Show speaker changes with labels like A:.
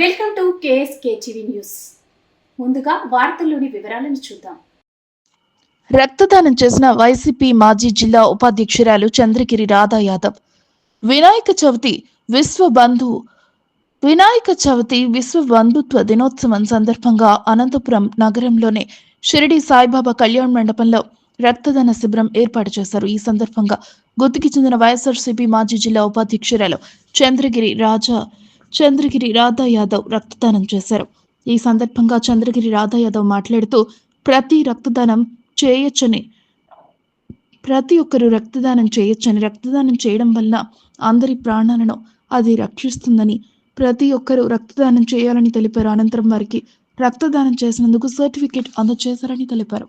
A: Welcome to KSK TV news. ముందుగా వార్తల్లోని వివరాలను చూద్దాం.
B: రక్తదానం చేసిన వైసీపీ మాజీ జిల్లా ఉపాధ్యక్షురాలు చంద్రగిరి రాధా యాదవ్ వినాయక చవితి విశ్వబంధు వినాయక చవితి విశ్వ బంధుత్వ దినోత్సవం సందర్భంగా అనంతపురం నగరంలోని షిరిడి సాయిబాబా కళ్యాణ్ మండపంలో రక్తదాన శిబిరం ఏర్పాటు చేశారు. ఈ సందర్భంగా గుత్తికి చెందిన వైఎస్ఆర్సీపీ మాజీ జిల్లా ఉపాధ్యక్షురాలు చంద్రగిరి రాజా చంద్రగిరి రాధా యాదవ్ రక్తదానం చేశారు. ఈ సందర్భంగా చంద్రగిరి రాధా యాదవ్ మాట్లాడుతూ ప్రతి రక్తదానం చేయొచ్చని ప్రతి ఒక్కరూ రక్తదానం చేయొచ్చని రక్తదానం చేయడం వల్ల అందరి ప్రాణాలను అది రక్షిస్తుందని ప్రతి ఒక్కరూ రక్తదానం చేయాలని తెలిపారు. అనంతరం వారికి రక్తదానం చేసినందుకు సర్టిఫికేట్ అందజేశారని తెలిపారు.